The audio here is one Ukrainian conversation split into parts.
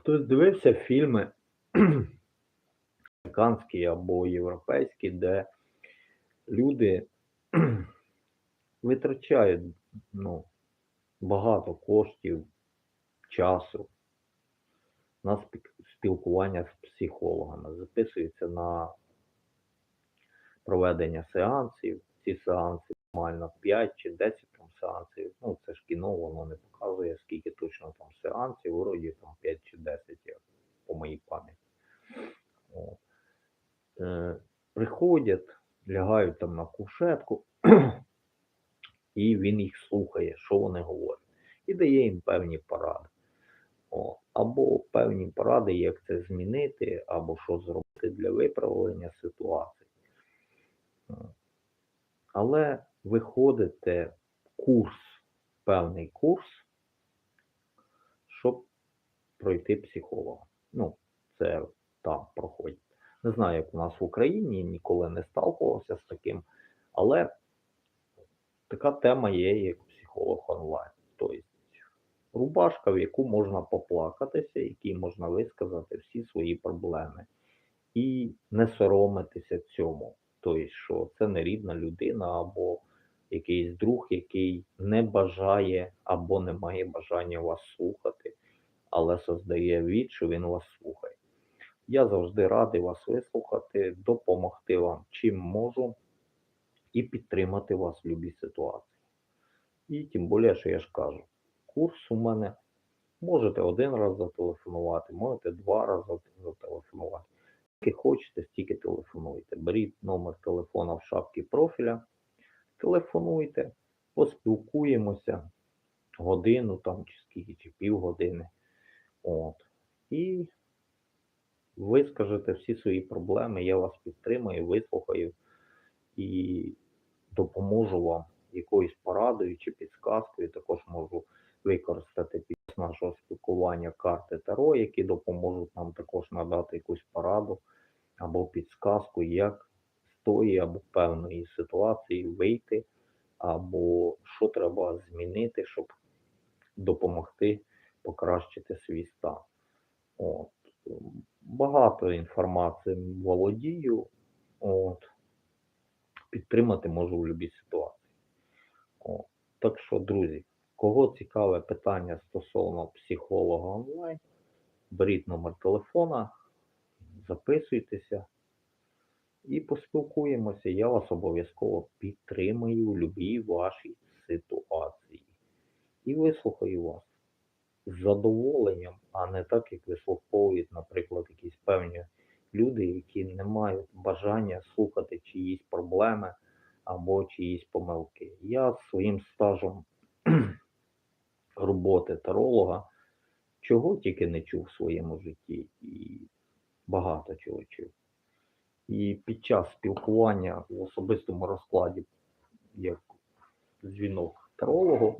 Хтось дивився фільми американські або європейські, де люди витрачають ну, багато коштів, часу на спілкування з психологами, записуються на проведення сеансів. Ці сеанси нормально 5 чи 10 там сеансів. Ну, це ж кіно, воно не показує, скільки точно там сеансів, вроді там 5 чи 10, як по моїй пам'яті. Е, приходять, лягають там на кушетку, і він їх слухає, що вони говорять, і дає їм певні поради. О, або певні поради, як це змінити, або що зробити для виправлення ситуації. Але ви ходите в курс, певний курс, щоб пройти психолога. Ну, це там проходить. Не знаю, як у нас в Україні, ніколи не сталкувався з таким, але така тема є, як психолог онлайн. Тобто рубашка, в яку можна поплакатися, якій можна висказати всі свої проблеми. І не соромитися цьому. Тобто, що це не рідна людина або якийсь друг, який не бажає або не має бажання вас слухати, але создає від, що він вас слухає. Я завжди радий вас вислухати, допомогти вам чим можу і підтримати вас в будь-якій ситуації. І тим більше, що я ж кажу, курс у мене можете один раз зателефонувати, можете два рази зателефонувати. Скільки хочете, стільки телефонуйте. Беріть номер телефона в шапці профіля, телефонуйте, поспілкуємося годину там, чи скільки, чи півгодини. От. І вискажете всі свої проблеми, я вас підтримаю, вислухаю і допоможу вам якоюсь порадою чи підсказкою. Також можу використати під нашого спілкування карти Таро, які допоможуть нам також надати якусь пораду або підсказку, як тої або певної ситуації вийти, або що треба змінити, щоб допомогти покращити свій стан. От. Багато інформації володію, от. підтримати можу в будь-якій ситуації. От. Так що, друзі, кого цікаве питання стосовно психолога онлайн, беріть номер телефона, записуйтеся і поспілкуємося. Я вас обов'язково підтримаю в будь-якій вашій ситуації. І вислухаю вас з задоволенням, а не так, як вислуховують, наприклад, якісь певні люди, які не мають бажання слухати чиїсь проблеми або чиїсь помилки. Я своїм стажем роботи таролога, чого тільки не чув в своєму житті, і багато чого чув. І під час спілкування в особистому розкладі, як дзвінок тарологу,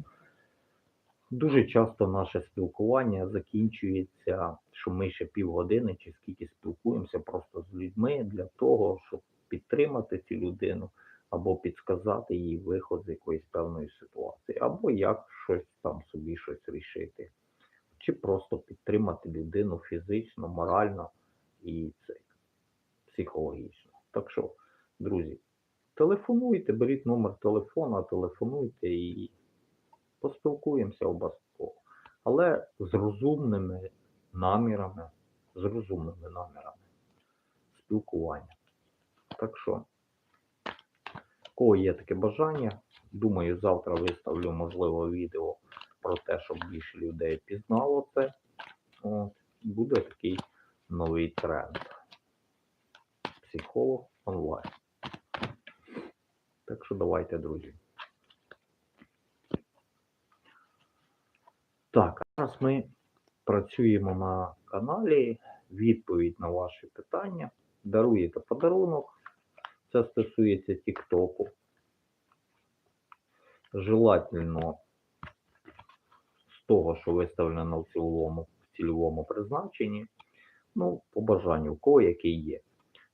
дуже часто наше спілкування закінчується, що ми ще півгодини чи скільки спілкуємося просто з людьми для того, щоб підтримати цю людину або підсказати їй виход з якоїсь певної ситуації, або як щось там собі щось рішити, чи просто підтримати людину фізично, морально і це психологічно. Так що, друзі, телефонуйте, беріть номер телефона, телефонуйте і поспілкуємося обов'язково. Але з розумними намірами, з розумними намірами спілкування. Так що, у кого є таке бажання, думаю, завтра виставлю, можливо, відео про те, щоб більше людей пізнало це. От, буде такий новий тренд. Психолог онлайн. Так що давайте, друзі. Так, зараз ми працюємо на каналі. Відповідь на ваші питання. Даруєте подарунок. Це стосується Тіктоку. Желательно з того, що виставлено в цільовому, в цільовому призначенні. Ну, по бажанню, у кого який є.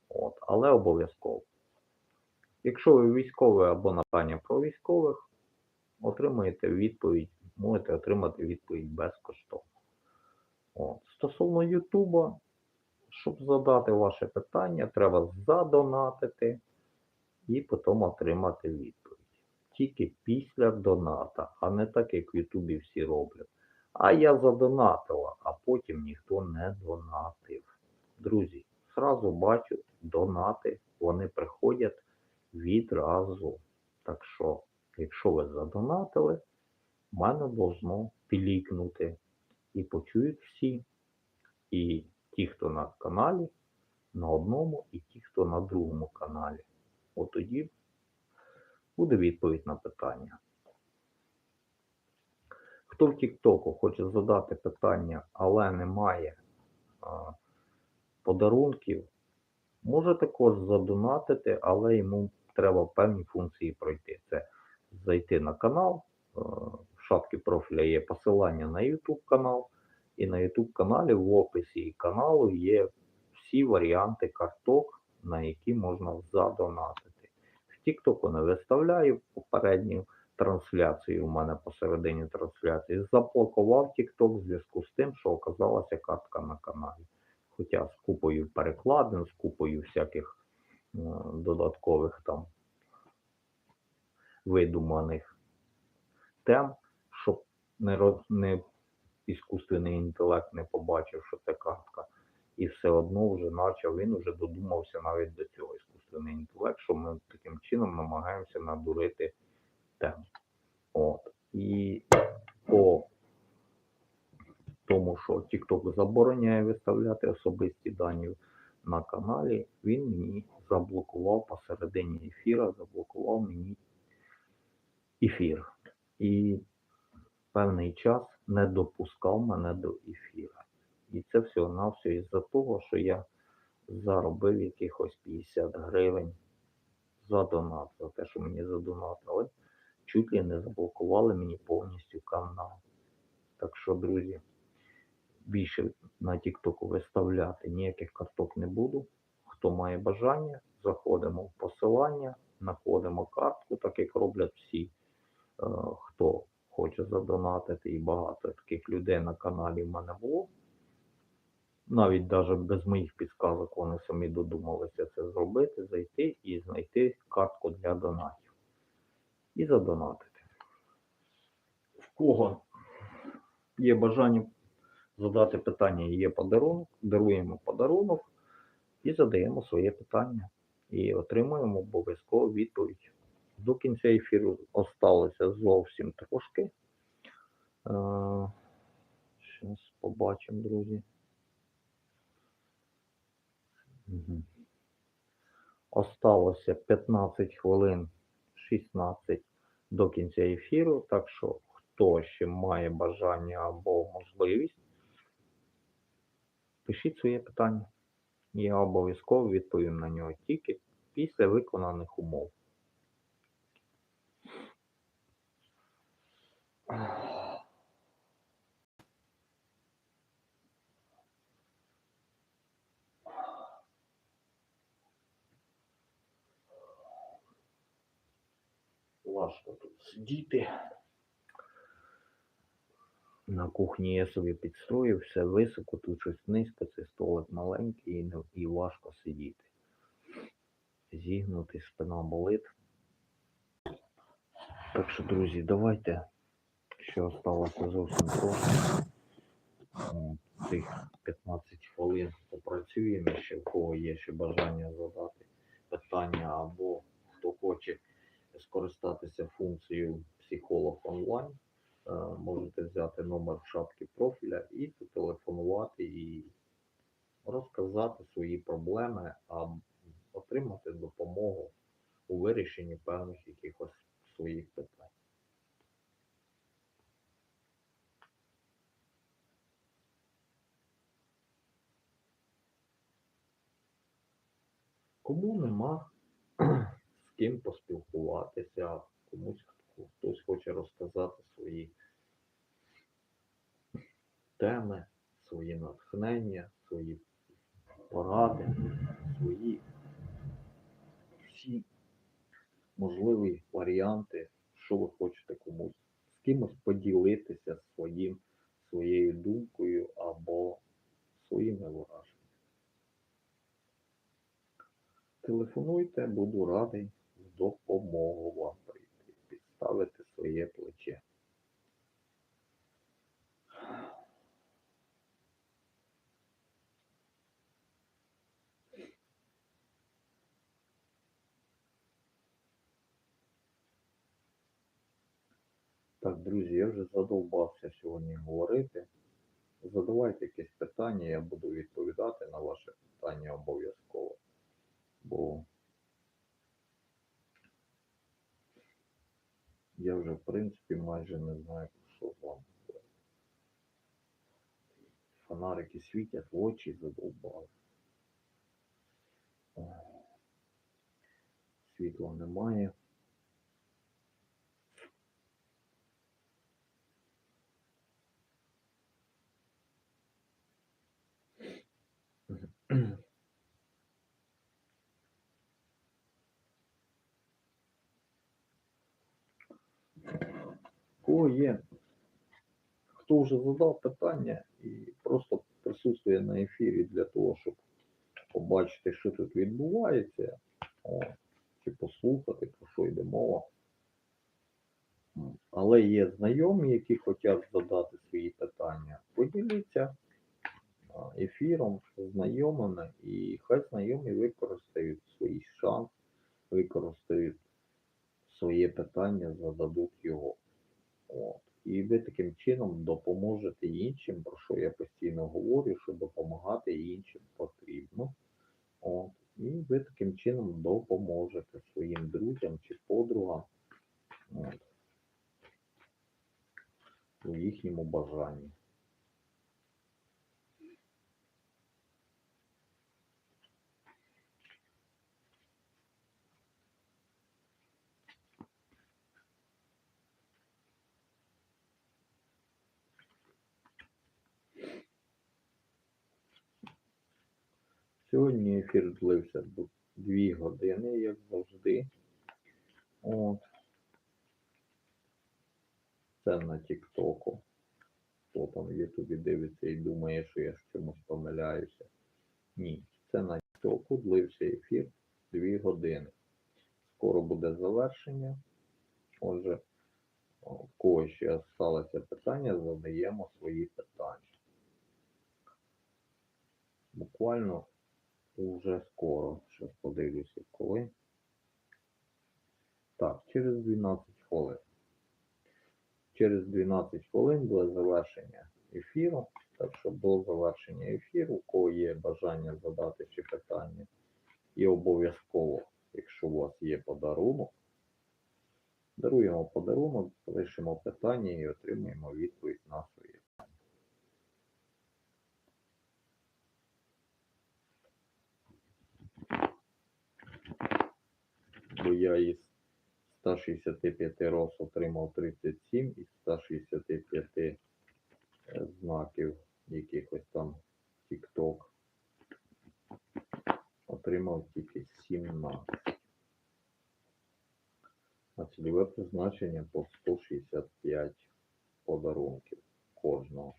От, але обов'язково. Якщо ви військовий або напання про військових, отримаєте відповідь, можете отримати відповідь безкоштовно. От. Стосовно Ютуба, щоб задати ваше питання, треба задонатити і потім отримати відповідь. Тільки після доната, а не так, як в Ютубі всі роблять. А я задонатила, а потім ніхто не донатив. Друзі, зразу бачу, донати, вони приходять відразу. Так що, якщо ви задонатили, в мене должно пілікнути. І почують всі. І ті, хто на каналі, на одному, і ті, хто на другому каналі. От тоді буде відповідь на питання. Хто в Тіктоку хоче задати питання, але не має подарунків, може також задонатити, але йому треба певні функції пройти. Це зайти на канал, е, в шапці профіля є посилання на YouTube канал, і на YouTube каналі в описі каналу є всі варіанти карток, на які можна задонатити. В TikTok не виставляю попередню трансляцію у мене посередині трансляції. Заблокував TikTok в зв'язку з тим, що оказалася картка на каналі. Хоча з купою перекладин, з купою всяких е, додаткових там видуманих тем, щоб не, роз, не іскусственний інтелект не побачив, що це картка. І все одно вже почав, він вже додумався навіть до цього іскусственний інтелект, що ми таким чином намагаємося надурити тему. От. І по тому, що TikTok забороняє виставляти особисті дані на каналі, він мені заблокував посередині ефіра, заблокував мені ефір. І певний час не допускав мене до ефіра. І це всього на все із-за того, що я заробив якихось 50 гривень за донат, за те, що мені задонатили. Чуть ли не заблокували мені повністю канал. Так що, друзі, більше на TikTok виставляти ніяких карток не буду. Хто має бажання, заходимо в посилання, знаходимо картку, так як роблять всі, е, хто хоче задонатити, і багато таких людей на каналі в мене було. Навіть навіть без моїх підказок вони самі додумалися це зробити, зайти і знайти картку для донатів. І задонатити. В кого є бажання задати питання, є подарунок, даруємо подарунок і задаємо своє питання. І отримуємо обов'язково відповідь. До кінця ефіру осталося зовсім трошки. Зараз побачимо, друзі. Осталося 15 хвилин 16 до кінця ефіру, так що хто ще має бажання або можливість, пишіть своє питання. Я обов'язково відповім на нього тільки після виконаних умов. Важко тут сидіти. На кухні я собі підстроїв, все високо, тут щось низько, це столик маленький і, і важко сидіти. Зігнутий, спина болить. Так що, друзі, давайте, ще осталося зовсім трохи. Цих 15 хвилин попрацюємо ще, в кого є ще бажання задати питання, або хто хоче скористатися функцією психолог онлайн. Е, можете взяти номер в шапці профіля і зателефонувати і розказати свої проблеми, а отримати допомогу у вирішенні певних якихось своїх питань. Кому нема з ким поспілкуватися, комусь хтось хоче розказати свої теми, свої натхнення, свої поради, свої всі можливі варіанти, що ви хочете комусь, з кимось поділитися своїм своєю думкою або своїми враженнями. Телефонуйте, буду радий допомогу вам підставити своє плече. Так, друзі, я вже задовбався сьогодні говорити. Задавайте якісь питання, я буду відповідати на ваше питання обов'язково. Бо я вже, в принципі, майже не знаю, що з вами. говорити. Фонарики світять, в очі задовбали. Світла немає. Кого є? Хто вже задав питання і просто присутствує на ефірі для того, щоб побачити, що тут відбувається, о, чи послухати, про що йде мова. Але є знайомі, які хочуть задати свої питання. Поділіться ефіром знайомими, і хай знайомі використають свій шанс, використають своє питання, зададуть його. От. І ви таким чином допоможете іншим, про що я постійно говорю, що допомагати іншим потрібно. От. І ви таким чином допоможете своїм друзям чи подругам от, у їхньому бажанні. Сьогодні ефір длився д- дві години, як завжди. От. Це на Тіктоку. Хто там в Ютубі дивиться і думає, що я в чомусь помиляюся. Ні, це на Тіктоку длився ефір дві години. Скоро буде завершення. Отже, в кого ще залишилося питання, задаємо свої питання. Буквально уже скоро. Щас подивлюся, коли. Так, через 12 хвилин. Через 12 хвилин буде завершення ефіру. Так що до завершення ефіру, у кого є бажання задати ще питання, і обов'язково, якщо у вас є подарунок, даруємо подарунок, пишемо питання і отримуємо відповідь на своє. Бо я із 165 роз отримав 37, із 165 е, знаків якихось там TikTok отримав тільки 17. А цільове призначення по 165 подарунків кожного.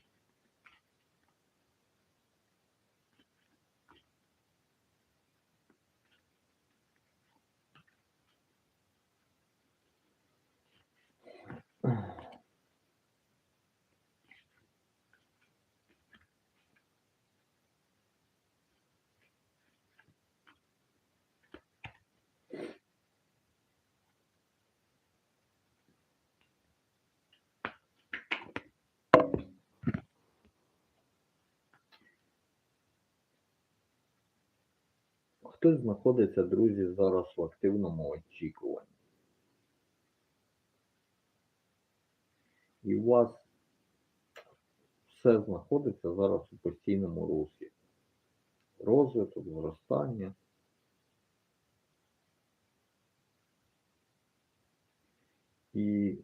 Хтось знаходиться, друзі, зараз в активному очікуванні. І у вас все знаходиться зараз у постійному русі. Розвиток, зростання. І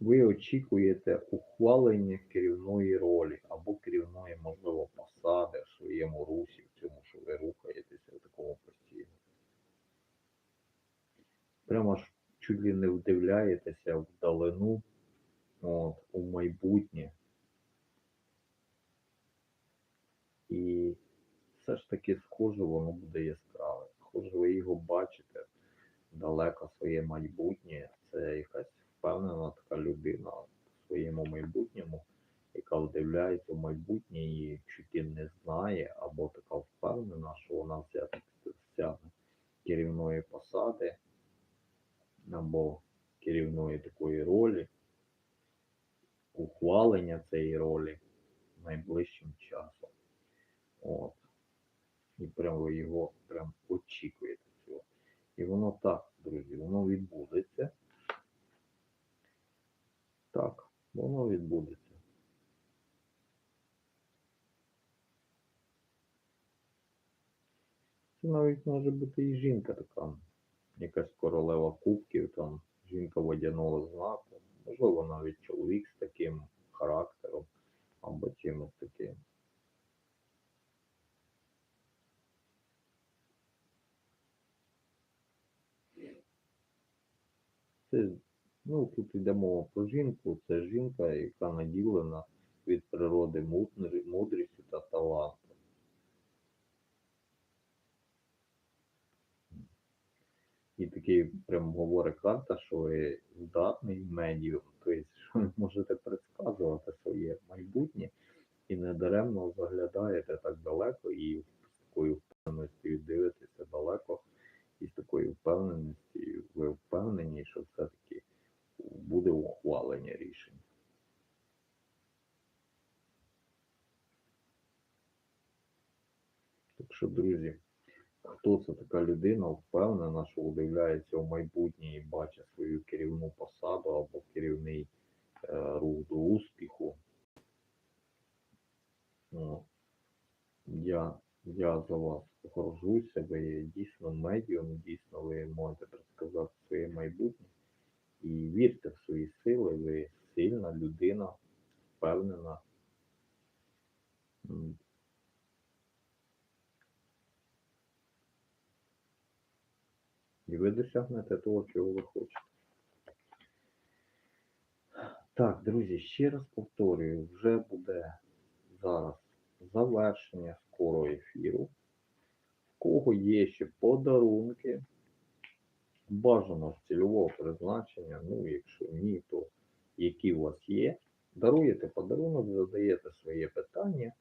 ви очікуєте ухвалення керівної ролі або керівної, можливо, посади в своєму русі, в цьому, що ви рухаєтеся в такому постійно. Прямо ж чуть ли не вдивляєтеся вдалину, от, у майбутнє, І все ж таки схоже, воно буде яскраве. Схоже, ви його бачите далеко своє майбутнє. Це якась впевнена така людина в своєму майбутньому, яка вдивляється в майбутнє і чуть не знає, або така впевнена, що вона вся стягне керівної посади або керівної такої ролі, ухвалення цієї ролі найближчим часом. От. І прямо ви його прям очікуєте цього. І воно так, друзі, воно відбудеться. Так, воно відбудеться. Це навіть може бути і жінка така, якась королева кубків, там жінка водяного знаку, можливо, навіть чоловік з таким характером або чимось таким. Це, ну, тут йде мова про жінку, це жінка, яка наділена від природи мудр- мудрістю та талантом. І такий прям говорить карта, що ви здатний медіум, тобто, що ви можете предсказувати своє майбутнє і недаремно заглядаєте так далеко і з такою впевненістю дивитеся далеко, і з такою впевненістю ви впевнені, що все-таки буде ухвалення рішень. Так що, друзі, хто це така людина, впевнена, що удивляється в майбутнє і бачить свою керівну посаду або керівний е, рух до успіху. Я, я за вас горжуся, ви дійсно медіум, дійсно ви можете предсказати своє майбутнє. І вірте в свої сили, ви сильна людина, впевнена. М, І ви досягнете того, чого ви хочете. Так, друзі, ще раз повторюю, вже буде зараз завершення скоро ефіру. В кого є ще подарунки, бажано з цільового призначення, ну, якщо ні, то які у вас є, даруєте подарунок, задаєте своє питання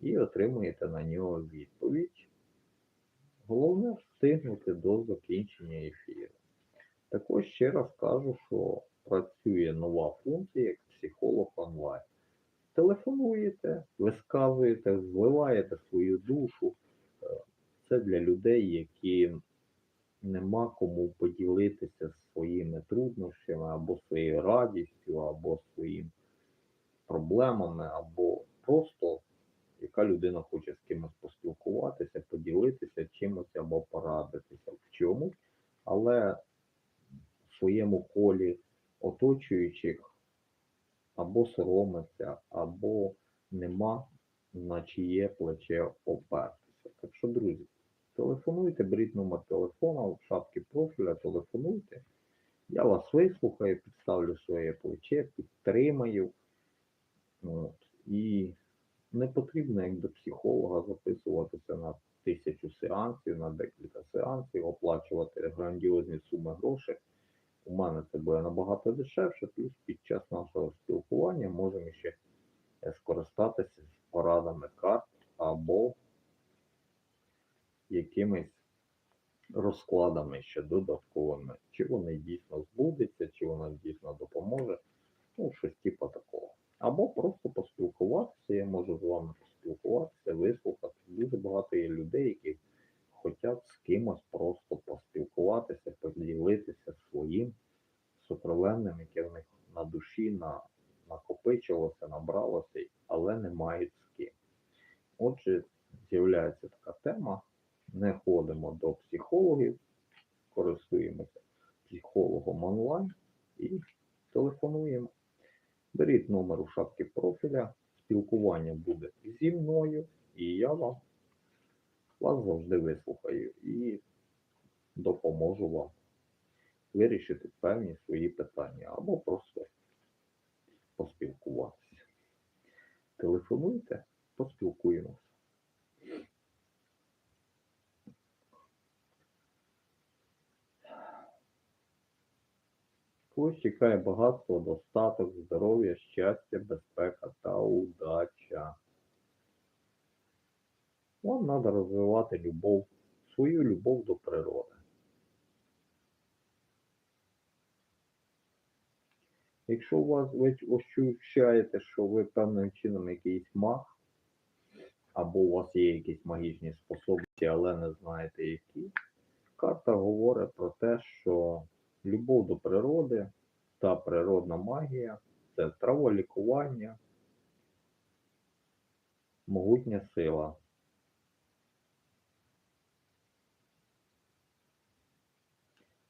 і отримуєте на нього відповідь. Головне встигнути до закінчення ефіру. Також ще раз кажу, що працює нова функція як психолог онлайн. Телефонуєте, висказуєте, зливаєте свою душу. Е, Це для людей, які нема кому поділитися своїми труднощами або своєю радістю, або своїм проблемами, або просто яка людина хоче з кимось поспілкуватися, поділитися чимось або порадитися в чомусь, але в своєму колі оточуючих або соромиться, або нема на чиє плече опертися. Так що, друзі, телефонуйте, беріть номер телефона в шапці профіля, телефонуйте. Я вас вислухаю, підставлю своє плече, підтримаю. От. І не потрібно як до психолога записуватися на тисячу сеансів, на декілька сеансів, оплачувати грандіозні суми грошей. У мене це буде набагато дешевше, плюс під час нашого спілкування можемо ще е, скористатися з порадами карт або якимись розкладами ще додатковими, чи вони дійсно збудеться, чи вона дійсно допоможе, ну, щось типу такого. Або просто поспілкуватися, я можу з вами поспілкуватися, вислухати. Дуже багато є людей, які хочуть з кимось просто поспілкуватися, поділитися своїм сокровенним, яке в них на душі на, накопичилося, набралося, але не мають з ким. Отже, з'являється така тема. Не ходимо до психологів, користуємося психологом онлайн і телефонуємо. Беріть номер у шапці профіля, спілкування буде зі мною, і я вам вас завжди вислухаю і допоможу вам вирішити певні свої питання або просто поспілкуватися. Телефонуйте, поспілкуємося. Ось чекає багатство, достаток, здоров'я, щастя, безпека та удача. Вам треба розвивати любов, свою любов до природи. Якщо у вас ви ощущаєте, що ви певним чином якийсь маг, або у вас є якісь магічні способності, але не знаєте які, карта говорить про те, що любов до природи та природна магія це траволікування, могутня сила.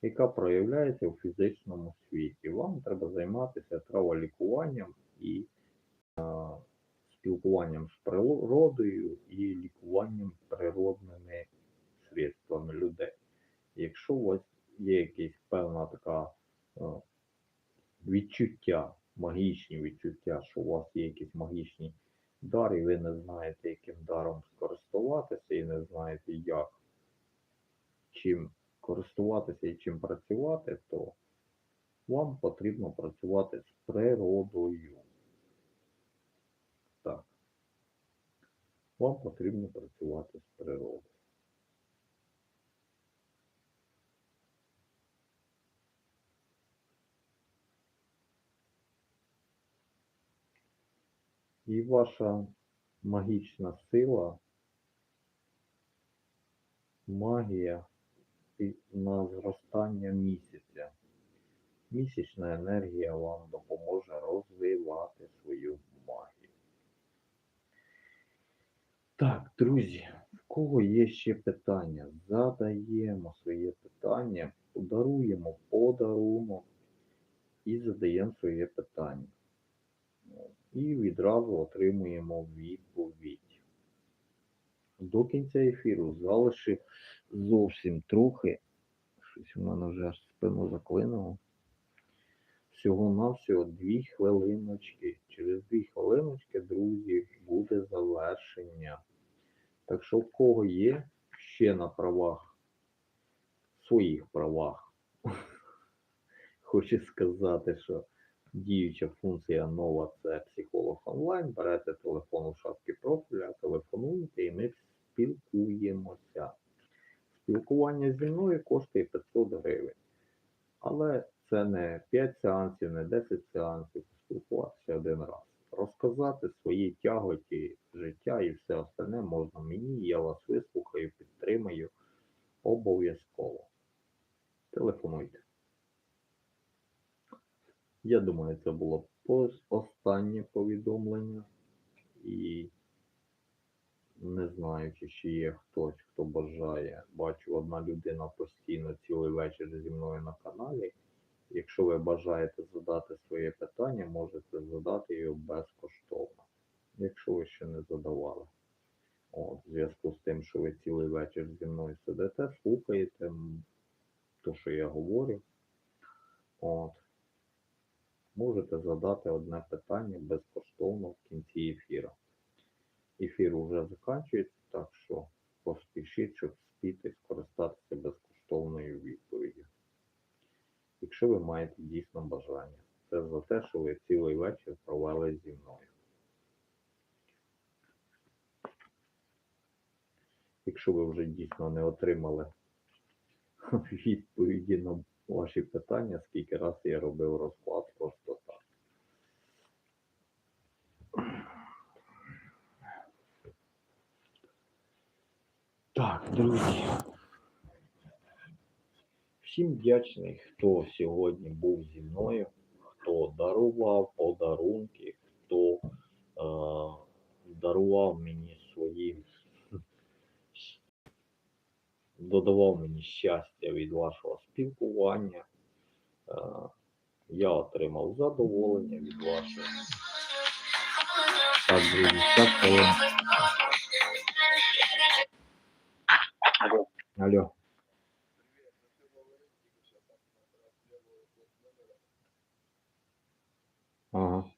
яка проявляється у фізичному світі. Вам треба займатися траволікуванням і а, спілкуванням з природою і лікуванням природними средствами людей. Якщо у вас є якась певна така а, відчуття, магічні відчуття, що у вас є якісь магічні дари, і ви не знаєте, яким даром скористуватися, і не знаєте, як чим користуватися і чим працювати, то вам потрібно працювати з природою. Так. Вам потрібно працювати з природою. І ваша магічна сила, магія на зростання місяця. Місячна енергія вам допоможе розвивати свою магію. Так, друзі, в кого є ще питання? Задаємо своє питання, подаруємо подарунок і задаємо своє питання. І відразу отримуємо відповідь. До кінця ефіру залишив зовсім трохи. Щось у мене вже аж спину заклинило. Всього-навсього дві хвилиночки. Через дві хвилиночки, друзі, буде завершення. Так що в кого є ще на правах, своїх правах, хочу сказати, що діюча функція нова це психолог онлайн. Берете телефон у шапки профіля, телефонуєте і ми спілкуємося. Спілкування зі мною коштує 500 гривень. Але це не 5 сеансів, не 10 сеансів, спілкуватися один раз. Розказати свої тяготі життя і все остальне можна мені, я вас вислухаю, підтримаю обов'язково. Телефонуйте. Я думаю, це було останнє повідомлення. І не знаю, чи ще є хтось, хто бажає. Бачу, одна людина постійно цілий вечір зі мною на каналі. Якщо ви бажаєте задати своє питання, можете задати його безкоштовно, якщо ви ще не задавали. От, в зв'язку з тим, що ви цілий вечір зі мною сидите, слухаєте то, що я говорю. От. Можете задати одне питання безкоштовно в кінці ефіру. Ефір вже закінчується, так що поспішіть, щоб спіти скористатися безкоштовною відповіддю. Якщо ви маєте дійсно бажання. Це за те, що ви цілий вечір провели зі мною. Якщо ви вже дійсно не отримали відповіді на ваші питання, скільки раз я робив розклад просто так. Так, друзі. Всім вдячний, хто сьогодні був зі мною, хто дарував подарунки, хто е, дарував мені свої, додавав мені щастя від вашого спілкування. Е, я отримав задоволення від вашого. Так, друзі, так, Алло. Алло. Ага.